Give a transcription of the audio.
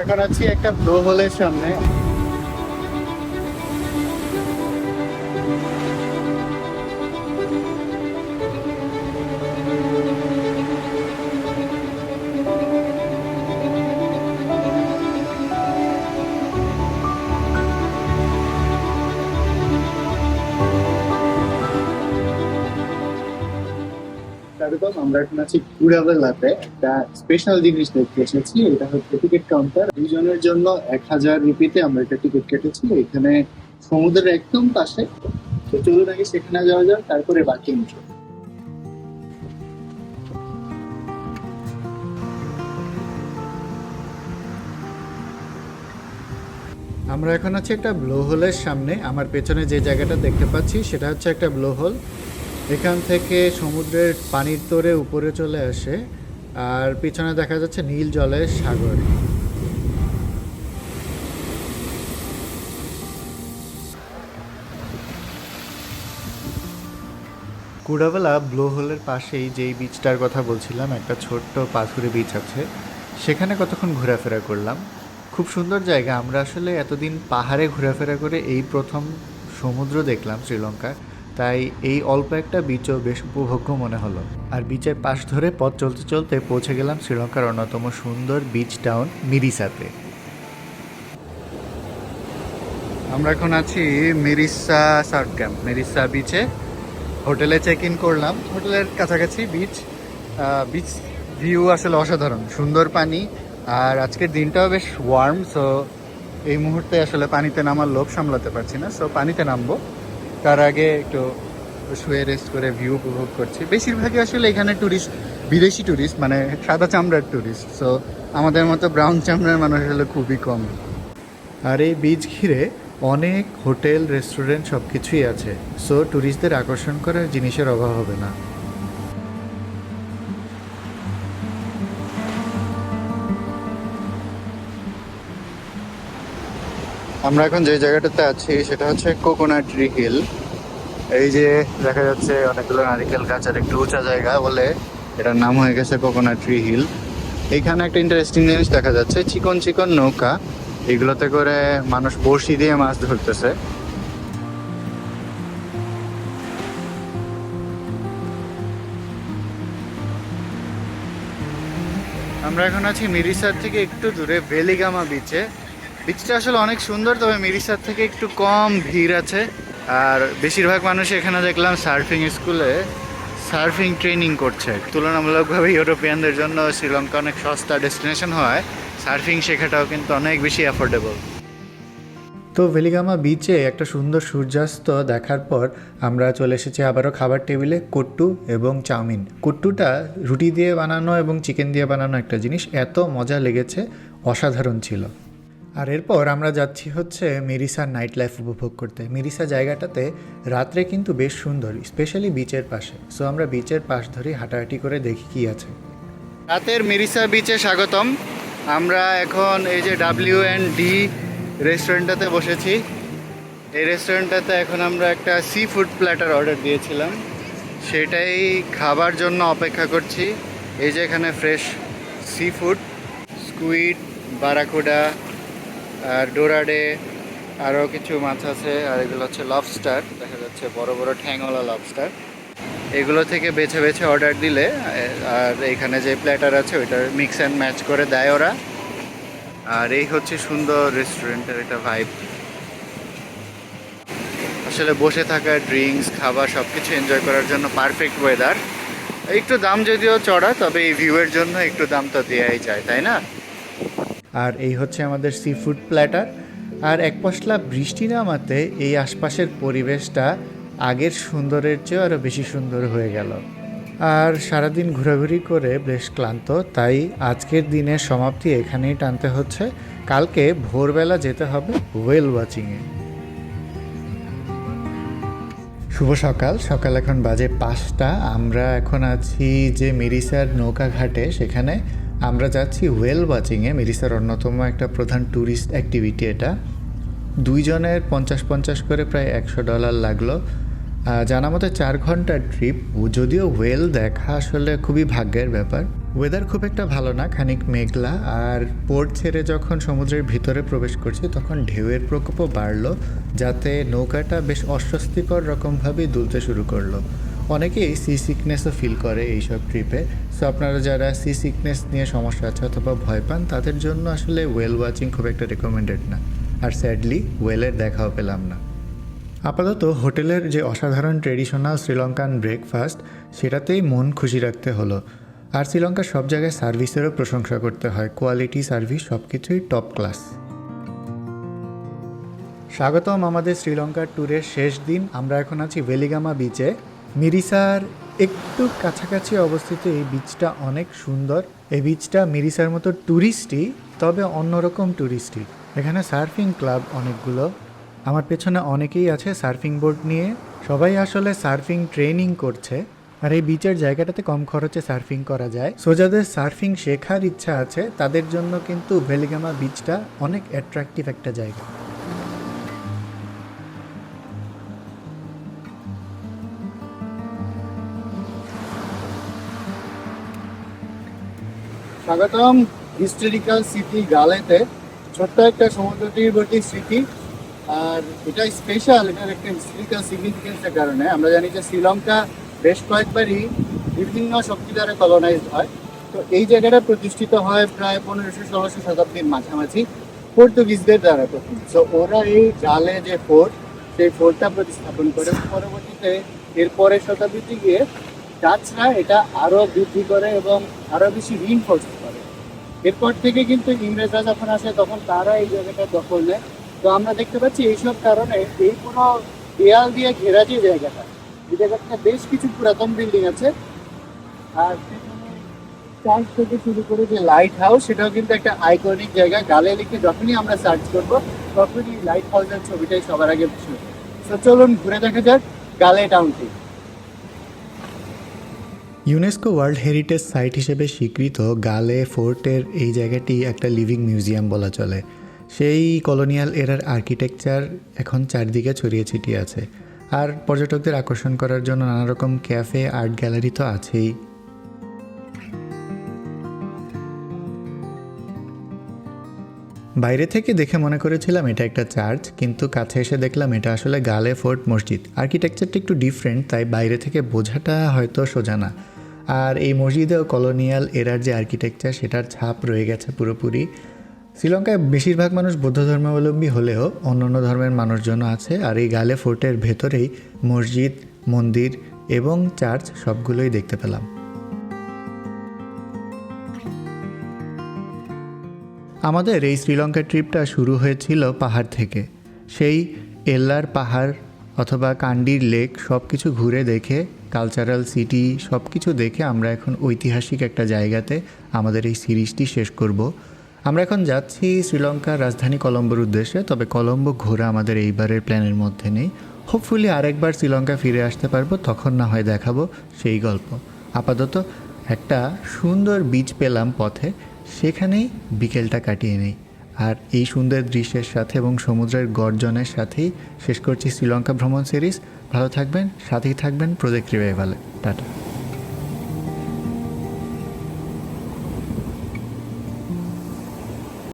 এখন আছি একটা ব্লু হোলের সামনে। আমরা এখন আছি কুড়াবেলাতে। একটা স্পেশাল জিনিস দেখতে এসেছি, এটা হচ্ছে টিকিট কাউন্টার দুজনের জন্য এক হাজার রুপিতে আমরা একটা টিকিট কেটেছি, এখানে সমুদ্রের একদম পাশে। তো চলুন আগে সেখানে যাওয়া যাক, তারপরে বাকি অংশ আমরা এখন আছি একটা ব্লো হোলের সামনে। আমার পেছনে যে জায়গাটা দেখতে পাচ্ছি, সেটা হচ্ছে একটা ব্লো হোল এখান থেকে সমুদ্রের পানির তোরে উপরে চলে আসে, আর পিছনে দেখা যাচ্ছে নীল জলের সাগর। কুড়াবেলা ব্লো হোলের পাশেই যেই বিচটার কথা বলছিলাম, একটা ছোট্ট পাথুরে বিচ আছে, সেখানে কতক্ষণ ঘোরাফেরা করলাম? খুব সুন্দর জায়গা। আমরা আসলে এতদিন পাহাড়ে ঘোরাফেরা করে এই প্রথম সমুদ্র দেখলাম শ্রীলঙ্কার। তাই এই অল্প একটা বিচও বেশ উপভোগ্য মনে হলো। আর বিচের পাশ ধরে পথ চলতে চলতে পৌঁছে গেলাম শ্রীলঙ্কার অন্যতম সুন্দর বিচ টাউন মিরিসাতে। আমরা এখন আছি মিরিসা সার্ফ ক্যাম্প, মিরিসা বিচে হোটেলে চেক ইন করলাম। হোটেলের কাছাকাছি বিচ বিচ ভিউ আসলে অসাধারণ, সুন্দর পানি। আর আজকের দিনটাও বেশ ওয়ার্ম সো এই মুহূর্তে আসলে পানিতে নামার লোভ সামলাতে পারছি না সো পানিতে নামবো। তার আগে একটু শুয়ে রেস্ট করে ভিউ উপভোগ করছি। বেশিরভাগই আসলে এখানে ট্যুরিস্ট বিদেশি ট্যুরিস্ট মানে সাদা চামড়ার ট্যুরিস্ট সো আমাদের মতো ব্রাউন চামড়ার মানুষ হলো খুবই কম। আর এই বীজ ঘিরে অনেক হোটেল রেস্টুরেন্ট সব কিছুই আছে সো ট্যুরিস্টদের আকর্ষণ করার জিনিসের অভাব হবে না। আমরা এখন যে জায়গাটাতে আছি, সেটা হচ্ছে কোকোনাট ট্রি হিল এই যে দেখা যাচ্ছে অনেকগুলো নারিকেল গাছ আর একটু উঁচা জায়গা বলে এটার নাম হয়ে গেছে কোকোনাট ট্রি হিল এইখানে একটা ইন্টারেস্টিং জিনিস দেখা যাচ্ছে, চিকন চিকন নৌকা। এগুলোতে করে মানুষ বড়শি দিয়ে মাছ ধরতেছে। আমরা এখন আছি মিরিসার থেকে একটু দূরে বেলিগামা বিচে বিচটা আসলে অনেক সুন্দর, তবে মিরিসার থেকে একটু কম ভিড় আছে। আর বেশিরভাগ মানুষ এখানে দেখলাম সার্ফিং স্কুলে সার্ফিং ট্রেনিং করছে। তুলনামূলকভাবে ইউরোপিয়ানদের জন্য শ্রীলঙ্কা অনেক সস্তা ডেস্টিনেশন হয়। সার্ফিং শেখাটাও কিন্তু অনেক বেশি অ্যাফোর্ডেবল তো ভেলিগামা বিচে একটা সুন্দর সূর্যাস্ত দেখার পর আমরা চলে এসেছি আবারও খাবার টেবিলে কট্টু এবং চাউমিন। কট্টুটা রুটি দিয়ে বানানো এবং চিকেন দিয়ে বানানো একটা জিনিস। এত মজা লেগেছে, অসাধারণ ছিল। আর এরপর আমরা যাচ্ছি হচ্ছে মিরিসার নাইট লাইফ উপভোগ করতে। মিরিসা জায়গাটাতে রাত্রে কিন্তু বেশ সুন্দর, স্পেশালি বিচের পাশে। সো আমরা বিচের পাশ ধরে হাঁটাহাঁটি করে দেখি কি আছে। রাতের মিরিসা বিচে স্বাগতম। আমরা এখন এই যে ডাব্লিউ অ্যান্ড ডি রেস্টুরেন্টটাতে বসেছি। এই রেস্টুরেন্টটাতে এখন আমরা একটা সি ফুড প্ল্যাটার অর্ডার দিয়েছিলাম। সেটাই খাবার জন্য অপেক্ষা করছি। এই যে এখানে fresh sea food squid barracuda আর ডোরাডে আরও কিছু মাছ আছে, আর এগুলো হচ্ছে লবস্টার দেখা যাচ্ছে বড় বড় ঠ্যাংওয়ালা লবস্টার এগুলো থেকে বেছে বেছে অর্ডার দিলে, আর এখানে যে প্ল্যাটার আছে, ওইটার মিক্স অ্যান্ড ম্যাচ করে দেয় ওরা। আর এই হচ্ছে সুন্দর রেস্টুরেন্টের একটা ভাইব আসলে বসে থাকা ড্রিঙ্কস খাবার সব কিছু এনজয় করার জন্য পারফেক্ট ওয়েদার একটু দাম যদিও চড়া, তবে এই ভিউয়ের জন্য একটু দাম তো দেওয়াই যায়, তাই না? আর এই হচ্ছে আমাদের সি ফুড প্ল্যাটার আর এক পশলা বৃষ্টি নামাতে এই আশপাশের পরিবেশটা আগের সুন্দরের চেয়েও আরও বেশি সুন্দর হয়ে গেল। আর সারাদিন ঘোরাঘুরি করে বেশ ক্লান্ত, তাই আজকের দিনের সমাপ্তি এখানেই টানতে হচ্ছে। কালকে ভোরবেলা যেতে হবে ওয়েল ওয়াচিংয়ে শুভ সকাল সকাল এখন বাজে পাঁচটা। আমরা এখন আছি যে মিরিসার নৌকা ঘাটে সেখানে আমরা যাচ্ছি ওয়েল ওয়াচিংয়ে মিরিসার অন্যতম একটা প্রধান ট্যুরিস্ট অ্যাক্টিভিটি এটা। দুইজনের পঞ্চাশ পঞ্চাশ করে প্রায় একশো ডলার লাগল। জানা মতে চার ঘণ্টার ট্রিপ যদিও ওয়েল দেখা আসলে খুবই ভাগ্যের ব্যাপার। ওয়েদার খুব একটা ভালো না, খানিক মেঘলা। আর পোর্ট ছেড়ে যখন সমুদ্রের ভিতরে প্রবেশ করছি, তখন ঢেউয়ের প্রকোপও বাড়লো, যাতে নৌকাটা বেশ অস্বস্তিকর রকমভাবেই দুলতে শুরু করল। অনেকেই সি সিকনেসও ফিল করে এইসব ট্রিপে সো আপনারা যারা সি সিকনেস নিয়ে সমস্যা আছে অথবা ভয় পান, তাদের জন্য আসলে ওয়েল ওয়াচিং খুব একটা রেকমেন্ডেড না। আর স্যাডলি ওয়েলের দেখাও পেলাম না। আপাতত হোটেলের যে অসাধারণ ট্রেডিশনাল শ্রীলঙ্কান ব্রেকফাস্ট সেটাতেই মন খুশি রাখতে হলো। আর শ্রীলঙ্কার সব জায়গায় সার্ভিসেরও প্রশংসা করতে হয়। কোয়ালিটি সার্ভিস সব কিছুই টপ ক্লাস স্বাগতম আমাদের শ্রীলঙ্কার ট্যুরের শেষ দিন। আমরা এখন আছি ভেলিগামা বিচে মিরিসার একটু কাছাকাছি অবস্থিত এই বিচটা অনেক সুন্দর। এই বিচটা মিরিসার মতো ট্যুরিস্টই তবে অন্যরকম ট্যুরিস্টই এখানে সার্ফিং ক্লাব অনেকগুলো। আমার পেছনে অনেকেই আছে সার্ফিং বোর্ড নিয়ে। সবাই আসলে সার্ফিং ট্রেনিং করছে। আর এই বিচের জায়গাটাতে কম খরচে সার্ফিং করা যায়। সো যাদের সার্ফিং শেখার ইচ্ছা আছে, তাদের জন্য কিন্তু ভেলিগামা বিচটা অনেক অ্যাট্রাকটিভ একটা জায়গা। স্বাগতম হিস্টোরিক্যাল সিটি গালেতে। ছোট্ট একটা সমুদ্র তীরবর্তী স্মৃতি। আর এটা স্পেশাল এটার একটা হিস্টোরিক্যাল সিগনিফিকেন্সের কারণে। আমরা জানি যে শ্রীলঙ্কা বেশ কয়েকবারই বিভিন্ন শক্তি দ্বারা কলোনাইজড হয়। তো এই জায়গাটা প্রতিষ্ঠিত হয় প্রায় পনেরোশো, ষোলোশো শতাব্দীর মাঝামাঝি পর্তুগিজদের দ্বারা প্রথম। তো ওরা এই জালে যে ফোর্ট, সেই ফোর্টটা প্রতিস্থাপন করে। পরবর্তীতে এর পরের শতাব্দীতে গিয়ে ডাচরা এটা আরও বৃদ্ধি করে এবং আরও বেশি রিনফোর্স করে। এরপর থেকে কিন্তু ইংরেজরা যখন আসে, তখন তারা এই জায়গাটা দখল নেয়। তো আমরা দেখতে পাচ্ছি এইসব কারণে এই পুরো দেয়াল দিয়ে ঘেরা যে জায়গাটা, এই জায়গাটা বেশ কিছু পুরাতন বিল্ডিং আছে। আর চার্চ থেকে শুরু করে যে লাইট হাউস সেটাও কিন্তু একটা আইকনিক জায়গা। গালে লিখে যখনই আমরা সার্চ করব, তখনই লাইট হাউসের ছবিটাই সবার আগে তো চলুন ঘুরে দেখা যাক গালে টাউনটি ইউনেস্কো ওয়ার্ল্ড হেরিটেজ সাইট হিসেবে স্বীকৃত গালে, ফোর্টের এই জায়গাটি একটা লিভিং মিউজিয়াম বলা চলে। সেই কলোনিয়াল এরার আর্কিটেকচার এখন চারদিকে ছড়িয়ে ছিটিয়ে আছে। আর পর্যটকদের আকর্ষণ করার জন্য নানা রকম ক্যাফে আর্ট গ্যালারি তো আছেই। বাইরে থেকে দেখে মনে করেছিলাম এটা একটা চার্চ কিন্তু কাছে এসে দেখলাম এটা আসলে গালে, ফোর্ট, মসজিদ। আর্কিটেকচারটা একটু ডিফারেন্ট তাই বাইরে থেকে বোঝাটা হয়তো সোজা না। আর এই মসজিদেও কলোনিয়াল এরার যে আর্কিটেকচার সেটার ছাপ রয়ে গেছে পুরোপুরি। শ্রীলঙ্কায় বেশিরভাগ মানুষ বৌদ্ধ ধর্মাবলম্বী হলেও অন্যান্য ধর্মের মানুষজনও আছে, আর এই গালে ফোর্টের ভেতরেই মসজিদ, মন্দির এবং চার্চ সবগুলোই দেখতে পেলাম। আমাদের এই শ্রীলঙ্কা ট্রিপটা শুরু হয়েছিল পাহাড় থেকে। সেই এল্লার পাহাড় অথবা কান্ডির লেক সব কিছু ঘুরে দেখে কালচারাল সিটি সব কিছু দেখে আমরা এখন ঐতিহাসিক একটা জায়গাতে আমাদের এই সিরিজটি শেষ করব। আমরা এখন যাচ্ছি শ্রীলঙ্কার রাজধানী কলম্বোর উদ্দেশ্যে, তবে কলম্বো ঘোরা আমাদের এইবারের প্ল্যানের মধ্যে নেই। হোপফুলি আরেকবার শ্রীলঙ্কা ফিরে আসতে পারব, তখন না হয় দেখাবো সেই গল্প। আপাতত একটা সুন্দর বীজ পেলাম পথে, সেখানেই বিকেলটা কাটিয়ে নেই। আর এই সুন্দর দৃশ্যের সাথে এবং সমুদ্রের গর্জনের সাথেই শেষ করছি শ্রীলঙ্কা ভ্রমণ সিরিজ। ভালো থাকবেন সাথেই থাকবেন প্রজেক্ট রিভাইভালে টাটা।